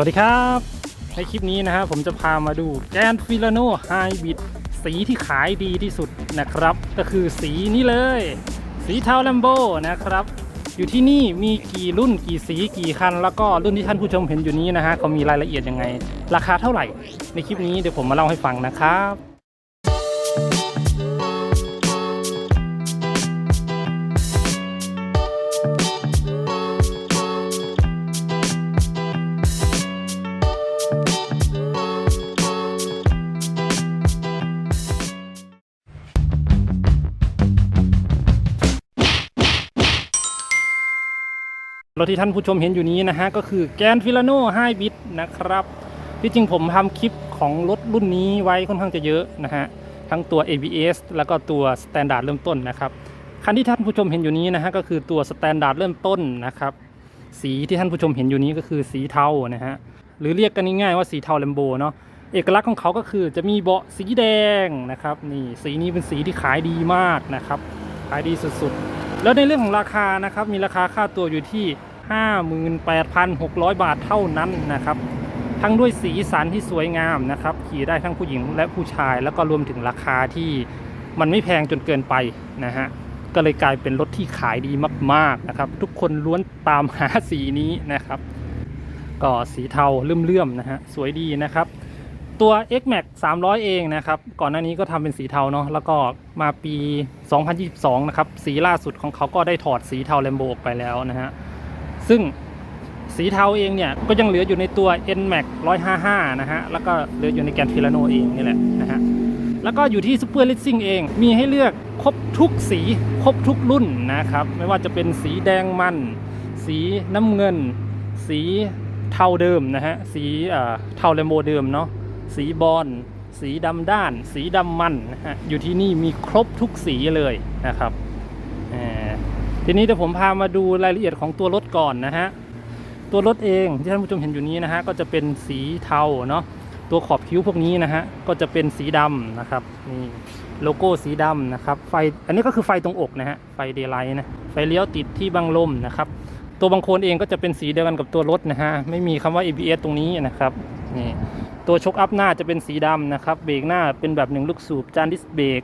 วัสดีครับ ในคลิปนี้นะครับผมจะพามาดูแกนฟิลาโนไฮบิดสีที่ขายดีที่สุดนะครับ ก็คือสีนี้เลย สีเทาแลมโบนะครับ อยู่ที่นี่มีกี่รุ่นกี่สีกี่คัน แล้วก็รุ่นที่ท่านผู้ชมเห็นอยู่นี้นะฮะเขามีรายละเอียดยังไง ราคาเท่าไหร่ ในคลิปนี้เดี๋ยวผมมาเล่าให้ฟังนะครับ รถที่ท่านผู้ชมเห็นอยู่นี้นะฮะก็คือแกนฟิลาโน่ไฮบริดนะครับที่จริงผมทำคลิปของรถรุ่นนี้ไว้ค่อนข้างจะเยอะนะฮะทั้งตัว ABS แล้วก็ตัวสแตนดาร์ดเริ่มต้นนะครับคันที่ท่านผู้ชมเห็นอยู่นี้นะฮะก็คือตัวสแตนดาร์ดเริ่มต้นนะครับสีที่ท่านผู้ชมเห็นอยู่นี้ก็คือสีเทานะฮะหรือเรียกกันง่ายๆว่าสีเทาแลมโบเนาะเอกลักษณ์ของเขาก็คือจะมีเบาะสีแดงนะครับนี่สีนี้เป็นสีที่ขายดีมากนะครับขายดีสุดๆ แล้วในเรื่องของราคานะครับมีราคาค่าตัวอยู่ที่ 58,600 บาทเท่านั้นนะครับ ทั้งด้วยสีสันที่สวยงามนะครับ ขี่ได้ทั้งผู้หญิงและผู้ชาย แล้วก็รวมถึงราคาที่มันไม่แพงจนเกินไปนะฮะก็เลยกลายเป็นรถที่ขายดีมากๆนะครับ ทุกคนล้วนตามหาสีนี้นะครับ ก็สีเทาเลื่อมๆนะฮะสวยดีนะครับ ตัว X Max 300 เองนะครับ ก่อนหน้านี้ก็ทำเป็นสีเทาเนาะแล้วก็มาปี 2022 นะครับ สีล่าสุดของเขาก็ได้ถอดสีเทาแลมโบออกไปแล้วนะฮะ ซึ่งสีเทาเองเนี่ยก็ยังเหลืออยู่ในตัว N Max 155 นะฮะ แล้วก็เหลืออยู่ในแกนฟิลาโนเองนี่แหละนะฮะ แล้วก็อยู่ที่ Super l i s i n g เองมีให้เลือกครบทุกสี ครบทุกรุ่นนะครับ ไม่ว่าจะเป็นสีแดงมัน สีน้ำเงิน สีเทาเดิมนะฮะ สีเทาเลมโบเดิมเนาะ สีบอลสีดำด้าน สีดำมันนะฮะ อยู่ที่นี่มีครบทุกสีเลยนะครับ ทีนี้เดี๋ยวผมพามาดูรายละเอียดของตัวรถก่อนนะฮะ ตัวรถเองที่ท่านผู้ชมเห็นอยู่นี้นะฮะก็จะเป็นสีเทาเนาะ ตัวขอบคิ้วพวกนี้นะฮะก็จะเป็นสีดำนะครับนี่โลโก้สีดำนะครับ ไฟอันนี้ก็คือไฟตรงอกนะฮะไฟเดย์ไลท์นะไฟเลี้ยวติดที่บังลมนะครับ ตัวบางโคนเองก็จะเป็นสีเดียวกันกับตัวรถนะฮะไม่มีคำว่า ABS ตรงนี้นะครับนี่ตัวชกอัพหน้าจะเป็นสีดำนะครับเบรกหน้าเป็นแบบหนึ่งลูกสูบจานดิสเบรก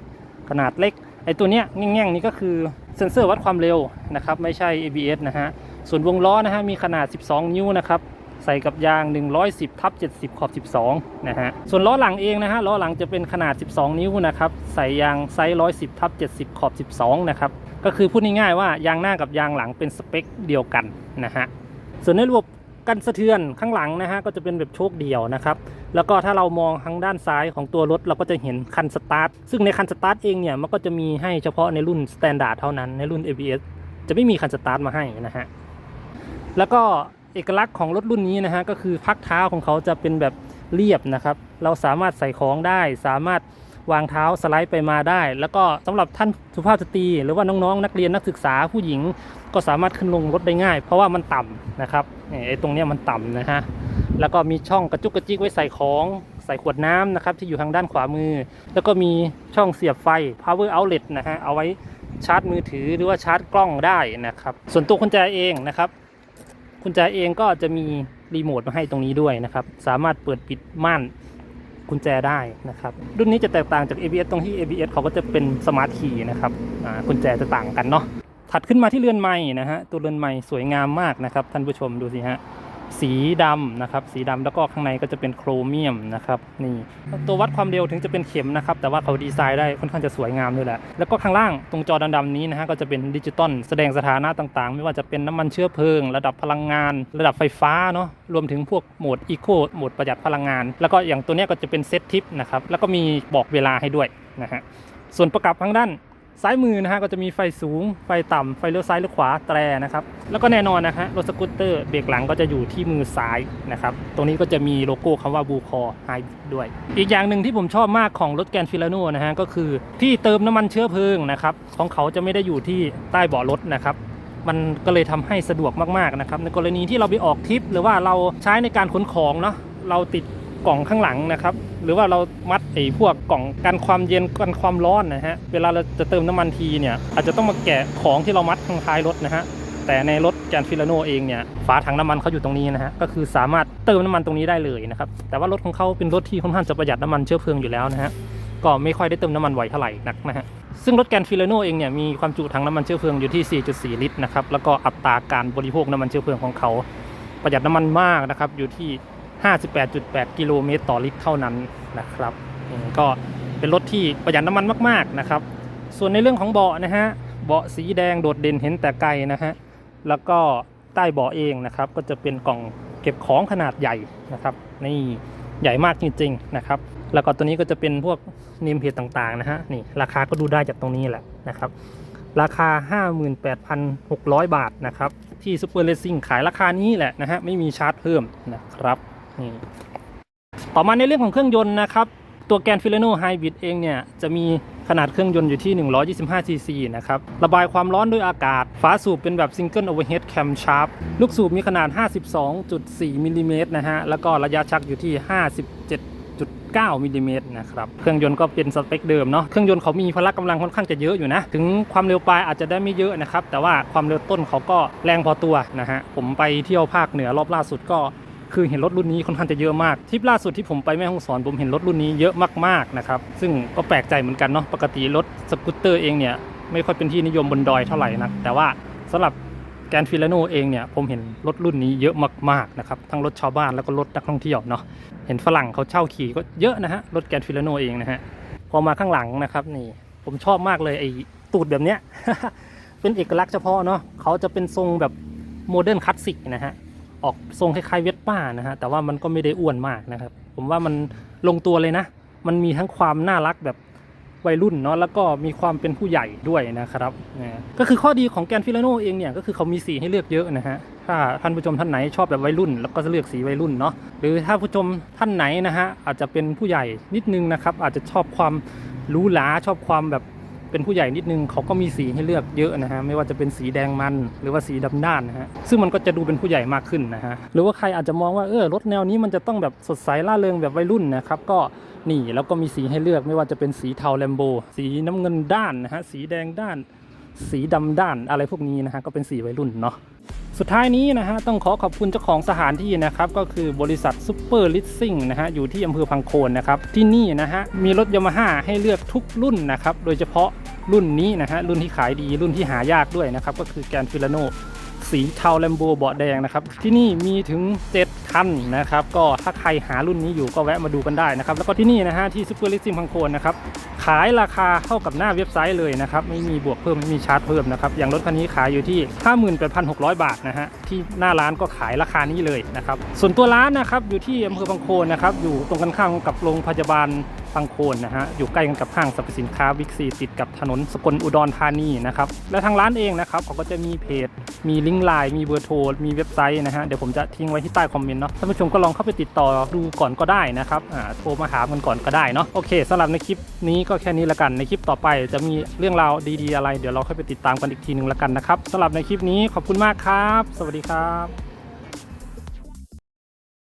ขนาดเล็กไอตัวเนี้ยแง่งๆนี้ก็คือ เซ็นเซอร์วัดความเร็วนะครับไม่ใช่ ABS นะฮะส่วนวงล้อนะฮะมีขนาด 12 นิ้วนะครับใส่กับยาง 110ทับ70 ขอบ 12 นะฮะ ส่วนล้อหลังเองนะฮะ ล้อหลังจะเป็นขนาด 12 นิ้วนะครับ ใส่ยางไซส์ 110ทับ70 ขอบ 12 นะครับ ก็คือพูดง่ายๆว่ายางหน้ากับยางหลังเป็นสเปคเดียวกันนะฮะ ส่วนในระบบ กันสะเทือนข้างหลังนะฮะก็จะเป็นแบบโชคเดียวนะครับแล้วก็ถ้าเรามองทางด้านซ้ายของตัวรถเราก็จะเห็นคันสตาร์ทซึ่งในคันสตาร์ทเองเนี่ยมันก็จะมีให้เฉพาะในรุ่นสแตนดาร์ดเท่านั้นในรุ่น ABS จะไม่มีคันสตาร์ทมาให้นะฮะแล้วก็เอกลักษณ์ของรถรุ่นนี้นะฮะก็คือพักเท้าของเขาจะเป็นแบบเรียบนะครับ เราสามารถใส่ของได้สามารถ วางเท้าสไลด์ไปมาได้ แล้วก็สำหรับท่านสุภาพสตรีหรือว่าน้องๆนักเรียนนักศึกษาผู้หญิงก็สามารถขึ้นลงรถได้ง่าย เพราะว่ามันต่ำนะครับไอ้ตรงเนี้ยมันต่ำนะฮะแล้วก็มีช่องกระจุกกระจิกไว้ใส่ของใส่ขวดน้ำนะครับที่อยู่ทางด้านขวามือ แล้วก็มีช่องเสียบไฟ power outlet นะฮะเอาไว้ชาร์จมือถือหรือว่าชาร์จกล้องได้นะครับ ส่วนตัวกุญแจเองนะครับกุญแจเองก็จะมีรีโมทมาให้ตรงนี้ด้วยนะครับ สามารถเปิดปิดม่าน กุญแจได้นะครับ รุ่นนี้จะแตกต่างจาก ABS ตรงที่ ABS เขาก็จะเป็นสมาร์ทคีย์นะครับกุญแจจะต่างกันเนาะถัดขึ้นมาที่เรือนไม้นะฮะตัวเรือนไม้สวยงามมากนะครับท่านผู้ชมดูสิฮะ สีดำนะครับ สีดำแล้วก็ข้างในก็จะเป็นโครเมียมนะครับนี่ตัววัดความเร็วถึงจะเป็นเข็มนะครับ แต่ว่าเขาดีไซน์ได้ค่อนข้างจะสวยงามด้วยแหละ แล้วก็ข้างล่างตรงจอดำๆนี้นะฮะก็จะเป็นดิจิตอลแสดงสถานะต่างๆ ไม่ว่าจะเป็นน้ำมันเชื้อเพลิง ระดับพลังงาน ระดับไฟฟ้าเนาะรวมถึงพวกโหมดอีโคโหมดประหยัดพลังงาน แล้วก็อย่างตัวนี้ก็จะเป็นเซตทิปนะครับแล้วก็มีบอกเวลาให้ด้วยนะฮะส่วนประกับทางด้าน ซ้ายมือนะฮะก็จะมีไฟสูง ไฟต่ำไฟเลี้ยวซ้ายเลี้ยวขวาแตรนะครับ แล้วก็แน่นอนนะฮะรถสกูตเตอร์เบรกหลังก็จะอยู่ที่มือซ้ายนะครับ ตรงนี้ก็จะมีโลโก้คำว่าบูคอไฮด้วย อีกอย่างหนึ่งที่ผมชอบมากของรถแกนฟิลาโนนะฮะก็คือที่เติมน้ำมันเชื้อเพลิงนะครับของเขาจะไม่ได้อยู่ที่ใต้เบาะรถนะครับมันก็เลยทำให้สะดวกมากๆนะครับในกรณีที่เราไปออกทริปหรือว่าเราใช้ในการขนของเนาะเราติด กล่องข้างหลังนะครับ หรือว่าเรามัดไอ้พวกกล่องกันความเย็นกันความร้อนนะฮะเวลาเราจะเติมน้ำมันทีเนี่ยอาจจะต้องมาแกะของที่เรามัดข้างท้ายรถนะฮะแต่ในรถแกนฟิลาโนเองเนี่ยฝาถังน้ำมันเขาอยู่ตรงนี้นะฮะก็คือสามารถเติมน้ำมันตรงนี้ได้เลยนะครับแต่ว่ารถของเขาเป็นรถที่ค่อนข้างจะประหยัดน้ำมันเชื้อเพลิงอยู่แล้วนะฮะก็ไม่ค่อยได้เติมน้ำมันไหวเท่าไหร่นักนะฮะซึ่งรถแกนฟิลาโนเองเนี่ยมีความจุถังน้ำมันเชื้อเพลิงอยู่ที่ 4.4 ลิตรนะครับแล้วก็อัตราการบริโภคน้ำมันเชื้อเพลิงของเขาประหยัดน้ำมันมากนะครับอยู่ที่ 58.8 กิโลเมตรต่อลิตรเท่านั้นนะครับ ก็เป็นรถที่ประหยัดน้ำมันมากๆนะครับ ส่วนในเรื่องของเบาะนะฮะ เบาะสีแดงโดดเด่นเห็นแต่ไกลนะฮะ แล้วก็ใต้เบาะเองนะครับ ก็จะเป็นกล่องเก็บของขนาดใหญ่นะครับ นี่ใหญ่มากจริงๆนะครับ แล้วก็ตัวนี้ก็จะเป็นพวกเนมเพจต่างๆนะฮะ นี่ราคาก็ดูได้จากตรงนี้แหละนะครับ ราคา 58,600 บาทนะครับ ที่ซูเปอร์เลสซิ่งขายราคานี้แหละนะฮะ ไม่มีชาร์จเพิ่มนะครับ นี่ต่อมาในเรื่องของเครื่องยนต์นะครับ ตัวแกนฟิล a โนไฮบริดเองเนี่ย จะมีขนาดเครื่องยนต์อยู่ที่ 125 ซีซีนะครับ ระบายความร้อนด้วยอากาศ ฝาสูบเป็นแบบซิงเกิลโอเวอร์เฮดแคมชาร์ปลูกสูบมีขนาด 52.4มิลลิเมตรนะฮะ แล้วก็ระยะชักอยู่ที่ 57.9มิลลิเมตรนะครับ เครื่องยนต์ก็เป็นสเปคเดิมเนาะ เครื่องยนต์เขามีพละกำลังค่อนข้างจะเยอะอยู่นะ ถึงความเร็วปลายอาจจะได้ไม่เยอะนะครับ แต่ว่าความเร็วต้นเขาก็แรงพอตัวนะฮะ ผมไปเที่ยวภาคเหนือรอบล่าสุดก็ คือเห็นรถรุ่นนี้ค่อนข้างจะเยอะมากทริปล่าสุดที่ผมไปแม่ฮ่องสอนผมเห็นรถรุ่นนี้เยอะมากๆนะครับซึ่งก็แปลกใจเหมือนกันเนาะปกติรถสกูตเตอร์เองเนี่ยไม่ค่อยเป็นที่นิยมบนดอยเท่าไหร่นะแต่ว่าสำหรับแกนฟิลาโนเองเนี่ยผมเห็นรถรุ่นนี้เยอะมากๆนะครับทั้งรถชาวบ้านแล้วก็รถนักท่องเที่ยวเนาะเห็นฝรั่งเขาเช่าขี่ก็เยอะนะฮะรถแกนฟิลาโนเองนะฮะพอมาข้างหลังนะครับนี่ผมชอบมากเลยไอ้ตูดแบบเนี้ยเป็นเอกลักษณ์เฉพาะเนาะเขาจะเป็นทรงแบบโมเดิร์นคลาสสิกนะฮะ ออกทรงคล้ายๆเวสป้านะฮะแต่ว่ามันก็ไม่ได้อ้วนมากนะครับ ผมว่ามันลงตัวเลยนะ มันมีทั้งความน่ารักแบบวัยรุ่นเนาะแล้วก็มีความเป็นผู้ใหญ่ด้วยนะครับนะก็คือข้อดีของแกนฟิลาโนเองเนี่ยก็คือเขามีสีให้เลือกเยอะนะฮะถ้าท่านผู้ชมท่านไหนชอบแบบวัยรุ่น แล้วก็จะเลือกสีวัยรุ่นเนาะหรือถ้าผู้ชมท่านไหนนะฮะอาจจะเป็นผู้ใหญ่นิดนึงนะครับอาจจะชอบความหรูหราชอบความแบบ เป็นผู้ใหญ่นิดนึงเขาก็มีสีให้เลือกเยอะนะฮะไม่ว่าจะเป็นสีแดงมันหรือว่าสีดำด้านนะฮะซึ่งมันก็จะดูเป็นผู้ใหญ่มากขึ้นนะฮะหรือว่าใครอาจจะมองว่าเออรถแนวนี้มันจะต้องแบบสดใสล่าเริงแบบวัยรุ่นนะครับก็นี่แล้วก็มีสีให้เลือกไม่ว่าจะเป็นสีเทาแลมโบสีน้ำเงินด้านนะฮะสีแดงด้าน สีดำด้านอะไรพวกนี้นะฮะก็เป็นสีวัยรุ่นเนาะสุดท้ายนี้นะฮะต้องขอขอบคุณเจ้าของสถานที่นะครับก็คือบริษัทซูเปอร์ลิสซิ่งนะฮะอยู่ที่อำเภอพังโคนนะครับที่นี่นะฮะมีรถยามาฮ่าให้เลือกทุกรุ่นนะครับโดยเฉพาะ รุ่นนี้นะฮะรุ่นที่ขายดีรุ่นที่หายากด้วยนะครับ ก็คือแกนฟิลาโนสีเทาแลมโบเบาะแดงนะครับ ที่นี่มีถึง 7 คันนะครับ ก็ถ้าใครหารุ่นนี้อยู่ก็แวะมาดูกันได้นะครับ แล้วก็ที่นี่นะฮะที่ซูเปอร์ลิสซิ่งพังโคนนะครับ ขายราคาเท่ากับหน้าเว็บไซต์เลยนะครับ ไม่มีบวกเพิ่มไม่มีชาร์จเพิ่มนะครับ อย่างรถคันนี้ขายอยู่ที่ 58,600 บาทนะฮะ ที่หน้าร้านก็ขายราคานี้เลยนะครับ ส่วนตัวร้านนะครับอยู่ที่อำเภอพังโคนนะครับ อยู่ตรงกันข้ามกับโรงพยาบาล พังโคนนะฮะอยู่ใกล้กันกับห้างสรรพสินค้าวิกซีติดกับถนนสกลอุดรธานีนะครับและทางร้านเองนะครับเขาก็จะมีเพจ มีลิงก์ไลน์มีเบอร์โทรมีเว็บไซต์นะฮะเดี๋ยวผมจะทิ้งไว้ที่ใต้คอมเมนต์เนาะท่านผู้ชมก็ลองเข้าไปติดต่อดูก่อนก็ได้นะครับอ่าโทรมาหากันก่อนก็ได้เนาะโอเคสำหรับในคลิปนี้ก็แค่นี้ละกันในคลิปต่อไปจะมีเรื่องราวดีๆอะไร เดี๋ยวเราค่อยไปติดตามกันอีกทีหนึ่งละกันนะครับสำหรับในคลิปนี้ขอบคุณมากครับ สวัสดีครับ